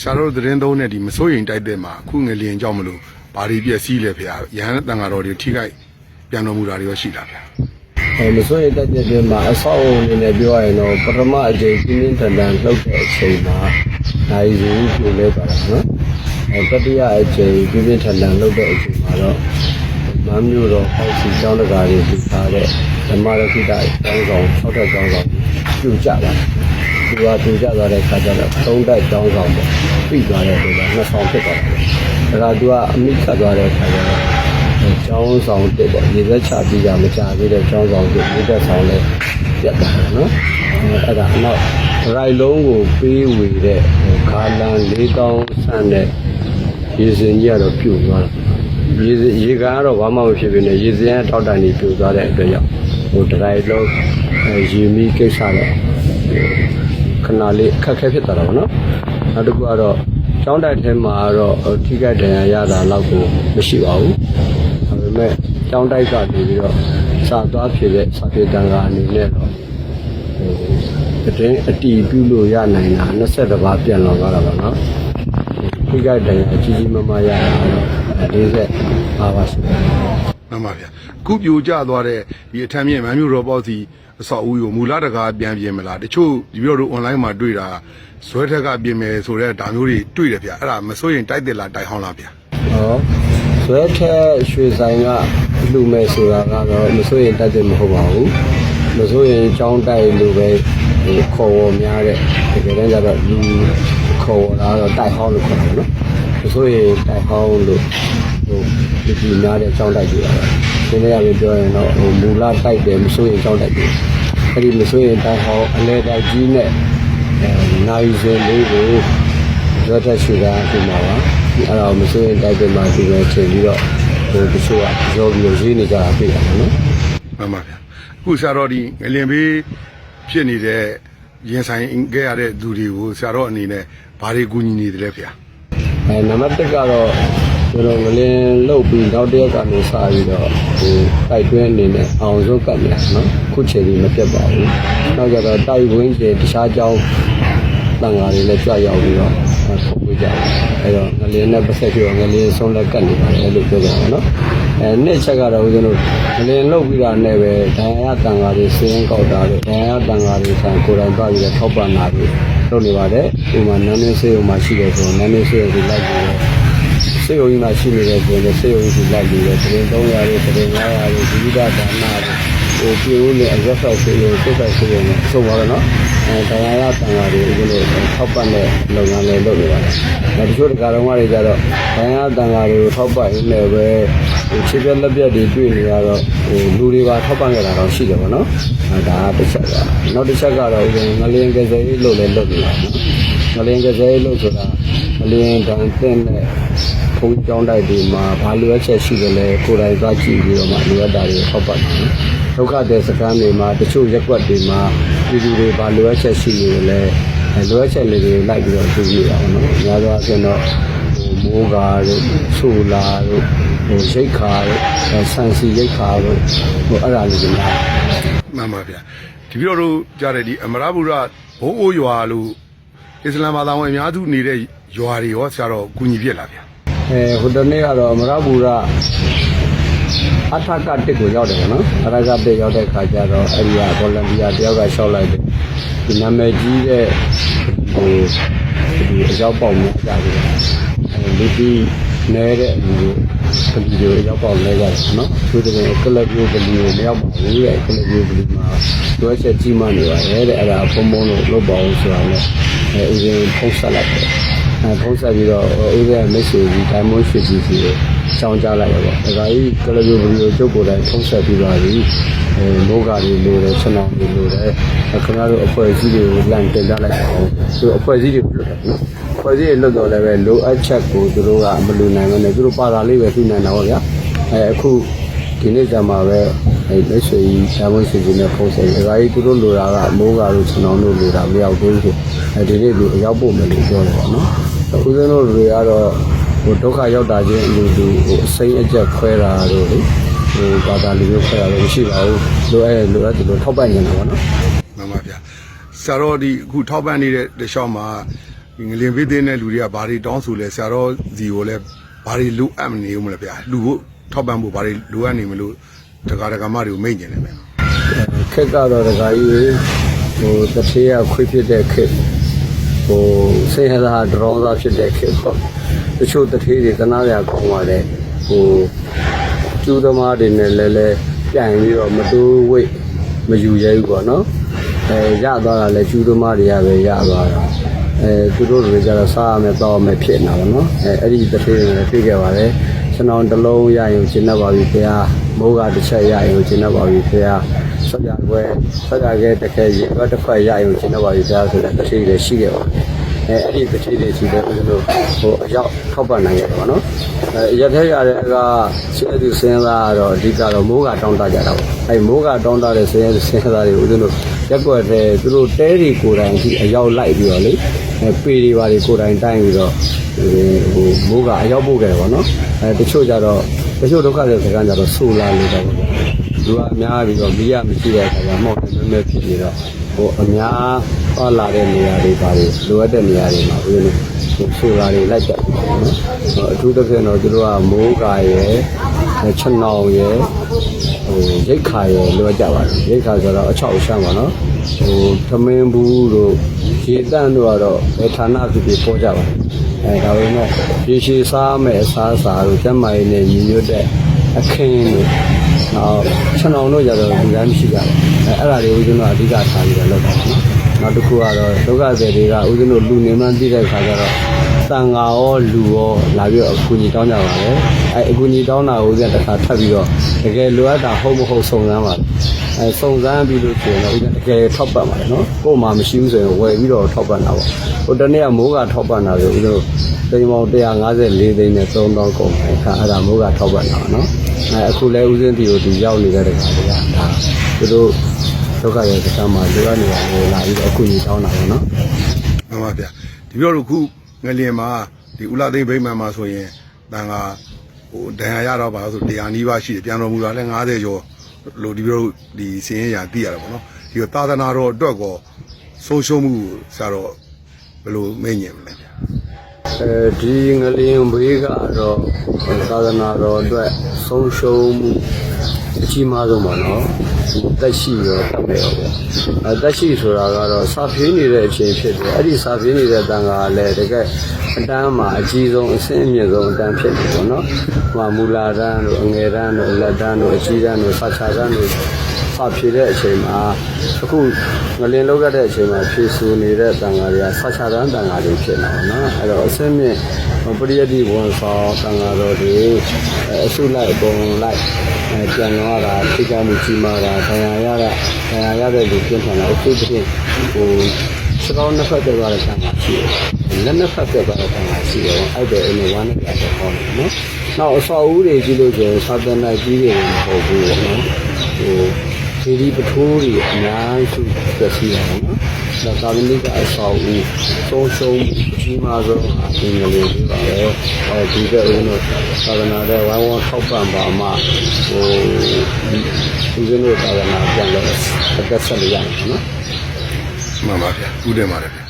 ရှာတို့သတင်းသုံးတဲ့ဒီမစိုးရင်တိုက်တဲ့မှာအခုငလျင်ကြောင့်မလို့ဘာတွေပြည့်စည်လဲဗျာရဟန်းတန်ဃာတော်တွေထိခိုက်ပြန်တော်မူတာတွေရောရှိတာဗျာအဲမစိုးရိမ်တက်တဲ့ပြင်မှာအဆောက်အအုံအနေနဲ့ပြောရရင်တော့ပထမအကြိမ်ပြင်းပြင်းထန်ထန်လှုပ်တဲ့အချိန်မှာနိုင်စုပြိုလဲပါတော့နော်အဲတတိယအကြိမ်ပြင်းပြင်းထန်ထန်လှုပ်တဲ့အချိန်မှာတော့မမ်းမျိုးတော့ပေါ့စီကျောင်းတကာတွေပြထားတဲ့ဓမ္မရခိတကျောင်းဆောင်၆ထပ်ကျောင်းဆောင်ပြိုကျပါတယ်ဒီကပြိုကျသွားတဲ့အခါကျတော့သုံးတက်ကျောင်းဆောင်ပေါ့ ပြီးသွားတဲ့အခါကျနှစ်ဆောင်ဖြစ်သွားတယ်ဒါကသူကအမိခတ်သွားတဲ့အခါကျတော့ကျောင်းဆောင်တက်ပေါ့ရေသက်ချပြီးတာမကြသေးတဲ့ကျောင်းဆောင်တက်ရေသက်ဆောင်လဲပြတ်တာနော်အဲအဲ့ဒါအနောက်ရိုက်လုံးကိုပေးဝေတဲ့ခါလန်၄တောင်းဆန့်တဲ့ရေစင်ကြီးကတော့ပြုတ်သွားတာရေစင်ရေကန်ကတော့ဘာမှမဖြစ်ဖြစ်နဲ့ရေစင်ကတောက်တန်ကြီးပြုတ်သွားတဲ့အတွက်ကြောင့်ဟိုဒရိုက်လုံးအဲရေမီကိစ္စတော့ခဏလေးအခက်အခဲဖြစ်သွားတာပေါ့နော်နောက်တစ်ခုကတော့ ကျောင်းတိုက်ထဲမှာတော့ထိခိုက်ဒဏ်ရာရတာတော့ကိုမရှိပါဘူးဒါပေမဲ့ကျောင်းတိုက်ကနေပြီးတော့စာသွားဖြစ်တဲ့စာပေတန်ခါအနေနဲ့တော့ဟိုတည်အတီးပြုလို့ရနိုင်တာ20ပါးပြန်လောသွားတာပါနော်ခိကတန်အကြီးကြီးမားမားရတာတော့40ပါးပါရှိတယ် မှန်ပါဗျာခုပြိုကျသွားတဲ့ဒီအထံမြင့်မမ်းမျိုးတော်ပေါ့စီအဆောက်အဦကိုမူလတကားပြန်ပြင်မလားတချို့ဒီပြောတို့ online မှာတွေ့တာဇွဲထက်ကပြင်မယ်ဆိုတဲ့ဒါမျိုးတွေတွေ့တယ်ဗျာအဲ့ဒါမစိုးရင်တိုက်တယ်လားတိုက်ဟောင်းလားဗျာဟောဇွဲထက်ရွှေဆိုင်ကလူမဲ့ဆိုတာကတော့မစိုးရင်တတ်တယ်မဟုတ်ပါဘူးမစိုးရင်ကျောင်းတိုက်လူပဲဟိုခေါ်ဝေါ်များတဲ့တကယ်တမ်းကျတော့လူခေါ်ဝေါ်တာကတော့တိုက်ဟောင်းလို့ခေါ်တယ်နော်မစိုးရင်တိုက်ဟောင်းလို့ ဟိုဒီဒီများတဲ့ကျောင်းတိုက်ကြီးပါပဲဒီနေ့အရင်ပြောရင်တော့ဟိုမူလတိုက်တယ်မစိုးရင်ကျောင်းတိုက်ကြီးအဲ့ဒီမစိုးရင်တိုက်ဟောင်းအလဲတိုက်ကြီးနဲ့အဲနိုင်စင်လေးကိုရတဲ့ရှိတာဒီမှာပါအဲ့တော့မစိုးရင်တိုက်တယ်မှာဒီလိုချိန်ပြီးတော့ဟိုတချို့ကရောပြီးရေးနေကြတာပြတာနော်မှန်ပါဗျာအခုဆရာတော်ဒီငလင်ဘေးဖြစ်နေတဲ့ရင်ဆိုင်ခဲ့ရတဲ့သူတွေကိုဆရာတော်အနေနဲ့ဘာတွေကူညီနေတယ်လဲဗျာအဲနံပါတ်1ကတော့ ကျွန်တော်ငလင်းလုတ်ပြီးနောက်တစ်ရက်ကနေစပြီးတော့ဟိုတိုက်တွင်းအနေနဲ့အောင်ဆုံးကတ်နေနော်ခုချိန်ကြီးမပြတ်ပါဘူးနောက်ကြတော့တိုက်ဝင်းကျတခြားကြောင်းတန်ဃာတွေလည်းကြွရောက်ပြီးတော့ထုံးပေးကြတယ်အဲတော့ငလင်းနဲ့ပတ်သက်ပြီးတော့ငလင်းဆုံးလက်ကတ်နေပါတယ်လို့ပြောကြတာနော်အဲနှစ်ချက်ကတော့ဦးဇင်းတို့ငလင်းလုတ်ပြီးတာနဲ့ပဲဒဏ်ရာတန်ဃာတွေစင်းကောက်တာတွေဒဏ်ရာတန်ဃာတွေဆန်ကိုယ်တိုင်သွားပြီးတော့ထောက်ပံ့တာတွေလုပ်နေပါတယ်ဒီမှာနန်းနေစေးုံမှာရှိတယ်ဆိုတော့နန်းနေစေးုံကိုလိုက်ပြီးတော့ စေယုံကြီးမှာရှိနေတဲ့ဆိုရင်စေယုံကြီးလိုက်ပြီးတော့သတင်း300ရဲ့သတင်း900ရဲ့ဒီဝိဒဒါနတွေဟိုပြေဦးနဲ့အရက်ဆောက်စေယုံစိတ်ဆောက်စေယုံနဲ့အဆုံးပါတော့နော်အဲတရားရတန်ဃာတွေအခုလိုထောက်ပံ့တဲ့လုပ်ငန်းလေးလုပ်နေပါတယ်။ဒါတချို့တကားတော်မတွေကြတော့တရားရတန်ဃာတွေကိုထောက်ပံ့ရင်းနဲ့ပဲဟိုခြေပြက်လက်ပြက်တွေတွေ့နေရတော့ဟိုလူတွေပါထောက်ပံ့ကြတာတော့ရှိတယ်ပေါ့နော်။အဲဒါကတစ်ချက်ပါ။နောက်တစ်ချက်ကတော့ဦးငလင်းကစားရေးလုပ်လဲလုပ်နေတာနော်။ ငလင်းကစားရေးလုပ်ဆိုတာငလင်းတန်တဲ့နဲ့ဘုံကျောင်းတိုက်တွေမှာဘာလိုအပ်ချက်ရှိကြလဲကိုယ်တိုင်သွားကြည့်ပြီးတော့မှလိုအပ်တာတွေထောက်ပံ့တယ်ဒုက္ခတဲ့စခန်းတွေမှာတချို့ရက်ွက်တွေမှာပြည်သူတွေဘာလိုအပ်ချက်ရှိနေလဲအဲလိုအပ်ချက်လေးတွေလိုက်ပြီးတော့သူကြည့်ရအောင်နော်အများသောအားဖြင့်တော့ဟိုမိုးကာတို့ဆူလာတို့ဟိုရိတ်ခါတို့အဲဆန်စီရိတ်ခါတို့ဟိုအဲ့ဒါလေးတွေများမှန်ပါဗျာဒီပြောတို့ကြားတဲ့ဒီအမရဗုဒ္ဓဘိုးအိုးရွာလို့ အစ္စလာမ်ဘာသာဝင်အများစုနေတဲ့ရွာတွေရောဆရာတော်ကူညီပြစ်လားဗျာအဲဟိုတနေ့ကတော့မရဘူရအထကတစ်ကိုရောက်တယ်နော်အထကတစ်ရောက်တဲ့ခါကျတော့အဲ့ဒီကဗော်လန်တီယာတယောက်ကရှောက်လိုက်တယ်ဒီနာမည်ကြီးတဲ့ဟိုဒီအရောက်ပေါက်မှုကြတယ်အဲလူကြီးနေတဲ့လူကလီတွေအရောက်ပေါက်လဲကြတယ်နော်သူတကယ်ကလပ်ပြိုကလီကိုမရောက်ပါဘူးရဲ့ကလပ်ပြိုကလီမှာတွဲချက်ကြီးမှနေပါတယ်တဲ့အဲ့ဒါဖုံဖုံလို့လုပ်ပါအောင်ဆိုတာနဲ့ အဲဦးဇင်းဖုံးဆက်လိုက်တယ်အဲဖုံးဆက်ပြီးတော့ဦးရဲ့မိတ်ဆွေကြီးဒိုင်မွန်ရွှေကြီးစီကိုကြောင်းကြလိုက်ရပေါ့ဒါကကြီးကလျူဗီဒီယိုကျုပ်ကိုယ်တိုင်ဖုံးဆက်ပြီးပါပြီအဲမိုးကာတွေလိုတယ်ချက်နောင်တွေလိုတယ်ခင်ဗျားတို့အဖွဲ့အစည်းတွေကိုလမ်းတင်ကြလိုက်အောင်သူအဖွဲ့အစည်းတွေလွတ်တယ်နော်အဖွဲ့အစည်းတွေလွတ်တော့လည်းပဲလိုအပ်ချက်ကိုသူတို့ကမလူနိုင်ဘူးနဲ့သူတို့ပါတာလေးပဲသိနိုင်တာပေါ့ဗျာအဲအခုဒီနေ့ကျမှပဲ အဲမိတ်ဆွေကြီးဒိုင်မွန်ရွှေကြီးနဲ့ဖုံးဆက်ပြီးဒါကကြီးသူတို့လိုတာကမိုးကာတို့ချက်နောင်တို့လိုတာမရောက်သေးဘူးအဲဒီနေ့လူအရောက်ဖို့မလို့ပြောတယ်ပေါ့နော်ဦးဇင်းတို့တွေကတော့ဟိုဒုက္ခရောက်တာချင်းအလိုတူဟိုအစိမ့်အကျက်ခွဲတာတို့လေဟိုဘာသာလူမျိုးခွဲတာတို့မရှိပါဘူးလိုအဲလိုအပ်တယ်လို့ထောက်ပံ့နေတာပေါ့နော်မှန်ပါဗျာဆရာတော်ဒီအခုထောက်ပံ့နေတဲ့တခြားမှာဒီငလင်ပေးတဲ့လူတွေကဘာတွေတောင်းဆိုလဲဆရာတော်စီကိုလည်းဘာတွေလိုအပ်မနေဘူးမလားဗျာလူကိုထောက်ပံ့ဖို့ဘာတွေလိုအပ်နေမလို့ တက္ကရာကမတွေကိုမိတ်ကျင်တယ်ဗျာခက်ကတော့တခါကြီးဟိုတစ်ထေးကခွေးဖြစ်တဲ့ခက်ဟိုစိတ်ဟသာဒရောင်းသားဖြစ်တဲ့ခက်ပေါ့တချို့တစ်ထေးတွေတနာရကောင်းပါတယ်ဟိုကျူးသမားတွေနဲ့လည်းလည်းပြန်ပြီးတော့မတိုးဝိတ်မယူရဲဘူးပေါ့နော်အဲရသွားတာလဲကျူးသမားတွေကပဲရသွားတာအဲသူတို့တွေကြတော့စားရမယ်တောက်ရမယ်ဖြစ်နေတာပေါ့နော်အဲအဲ့ဒီတစ်ထေးတွေလည်းတွေ့ခဲ့ပါတယ်ကျွန်တော်တစ်လုံးရရင်ရှင်းတတ်ပါပြီခင်ဗျာ မိုးကတစ်ချက်ရရင်ရှင်းတတ်ပါပြီခင်ဗျာဆက်ကြွယ်ဆက်ကြခဲ့တစ်ခဲရေတော့တစ်ခွက်ရရင်ရှင်းတော့ပါပြီကြားဆိုတဲ့တတိတွေရှိခဲ့ပါအဲအဲ့ဒီတတိတွေရှိတဲ့ဦးဇင်းတို့ဟိုအရောက်ထောက်ပံ့နိုင်ခဲ့ပါတော့အဲရတဲ့ရတဲ့ကရှင်းသူစင်းသားကတော့အဓိကတော့မိုးကတောင်းတကြတာပေါ့အဲမိုးကတောင်းတတဲ့စင်းစင်းသားတွေဦးဇင်းတို့ရက်ွက်တဲ့သူတို့တဲတွေကိုယ်တိုင်ဒီအရောက်လိုက်ပြီးတော့လေအဲ ပေတွေပါတွေကိုယ်တိုင်တိုင်းပြီးတော့ဟိုမိုးကအရောက်ပို့ခဲ့တယ်ပေါ့နော်အဲတချို့ကြတော့တချို့ဒုက္ခတွေစကားကြတော့ဆိုလာလို့တော့ပေါ့လူကအများပြီးတော့မိရမရှိတဲ့အခါကျမှောက်နေမဲဖြစ်နေတော့ဟိုအများသွားလာတဲ့နေရာတွေပါလေလိုအပ်တဲ့နေရာတွေမှာဦးဇင်းတို့ဟိုဆိုတာတွေလိုက်တက်ပြီပေါ့နော်ဟိုအထူးသဖြင့်တော့သူတို့ကမိုးကာရယ် ချက်နောင်ရယ်ဟိုရိတ်ခါရယ်လိုအပ်ကြပါတယ်ရိတ်ခါဆိုတော့အချောက်အရှမ်းပါနော်ဟိုသမင်းဘူးတို့ရေတန့်တို့ကတော့ဘယ်ဌာနဖြစ်ဖြစ်ပေါ်ကြပါတယ်အဲဒါပေမဲ့ရေရှည်စားမဲ့အစားအစာတို့ကျန်းမာရေးနဲ့ညီညွတ်တဲ့အခင်းတို့နောက်ခြံအောင်တို့ကြတော့လူတိုင်းမရှိကြဘူးအဲအဲ့ဒါတွေဦးဇင်းတို့အဓိကထားပြီးတော့လုပ်တာနော်နောက်တစ်ခုကတော့ဒုက္ခသည်တွေကဦးဇင်းတို့လူနေမှန်းသိတဲ့ခါကျတော့ တန်ဃာရောလူရောလာပြီးတော့အကူအညီတောင်းကြပါတယ်အဲအကူအညီတောင်းတာကိုဦးဇင်းတစ်ခါထပ်ပြီးတော့တကယ်လိုအပ်တာဟုတ်မဟုတ်စုံစမ်းပါတယ်အဲစုံစမ်းပြီးလို့ရှိရင်တော့ဦးဇင်းတကယ်ထောက်ပံ့ပါတယ်နော်ကို့မှာမရှိဘူးဆိုရင်ဝယ်ပြီးတော့ထောက်ပံ့တာပေါ့ဟိုတနေ့ကမိုးကထောက်ပံ့တာဆိုဦးဇင်းတို့တိမ်ပေါင်း154သိန်းနဲ့3000ကုန်တယ်ခါအဲ့ဒါမိုးကထောက်ပံ့တာပါနော်အဲအခုလဲဦးစင်းတီကိုဒီရောက်နေတဲ့တခါတည်းကဒါသူတို့ဒုက္ခရဲ့စကားမှာဒီကနေရာကိုလာပြီးတော့အခုညီတောင်းတာပေါ့နော်မှန်ပါဗျာဒီပြောလို့ခု ငလင်မှာဒီဥလာသိန်းဗိမာန်မှာဆိုရင်တန်ကဟိုဒဏ်ရာရတော့ပါဆိုတရားနီးပါးရှိတယ်ပြန်တော်မူတာလဲ90ကျော်လို့ဒီပြောလို့ဒီစင်းရရာသိရတာပေါ့နော်ဒီတော့သာသနာတော်အတွက်ကောဆုံးရှုံးမှုဆရာတော်ဘယ်လိုမိတ်ညင်မလဲဗျာအဲဒီငလျင်ဘေးကတော့သာသနာတော်အတွက်ဆုံးရှုံးမှုအကြီးမားဆုံးပါနော်ဒီ တက်ရှိရောတတ်မယ်ရောဗျအဲတက်ရှိဆိုတာကတော့စာဖေးနေတဲ့အချိန်ဖြစ်တယ်အဲ့ဒီစာဖေးနေတဲ့တန်ခါကလည်းတကယ်အတန်းမှာအကြီးဆုံးအဆင့်အမြင့်ဆုံးအတန်းဖြစ်တယ်ပေါ့နော်ဟိုမူလာတန်းတို့အငယ်တန်းတို့အလက်တန်းတို့အကြီးတန်းတို့စာချတန်းတို့ဖဖြေတဲ့အချိန်မှာအခုငလင်လောက်ရတဲ့အချိန်မှာဖြေဆူနေတဲ့တန်ဃာတွေကဆာချတန်းတန်ဃာတွေဖြစ်နေတာနော်အဲ့တော့အစင်းမြင့်ပရိယတိဝန်ဆောင်တန်ဃာတော်တွေအဲအစုလိုက်အပုံလိုက် အဲပြန်လာတာထိကြမှုကြီးမားတာဒဏ်ရာရတာဒဏ်ရာရတဲ့လူပြင်ထန်တာအထူးသဖြင့်ဟိုစကောင်းနှစ်ဖက်တက်သွားတဲ့တန်ဃာရှိတယ်လက်နှစ်ဖက်တက်သွားတဲ့တန်ဃာရှိတယ်အဲ့ဒါအင်းဝမ်းနဲ့ပြတ်တော့နော်နောက်အဆောက်အဦတွေကြည့်လို့ကျရင်သာသနာကြီးတွေမဟုတ်ဘူးပေါ့နော်ဟိုဒီဒီပထိုးတွေအများစုပြည့်စည်တယ်နော်။ ဒါသာမဏေကအဆောက်အဦသုံးဆုံးအကြီးမားဆုံးအပြင်ကလေးတွေပါပဲ။အဲဒီကဦးတို့သာသနာတဲ့ဝိုင်းဝန်းထောက်ပံ့ပါမှဟိုဦးဇင်းတို့သာသနာပြန်လို့အသက်ဆက်လို့ရတယ်နော်။မှန်ပါဗျာဥတယ်ပါတယ်ဗျာ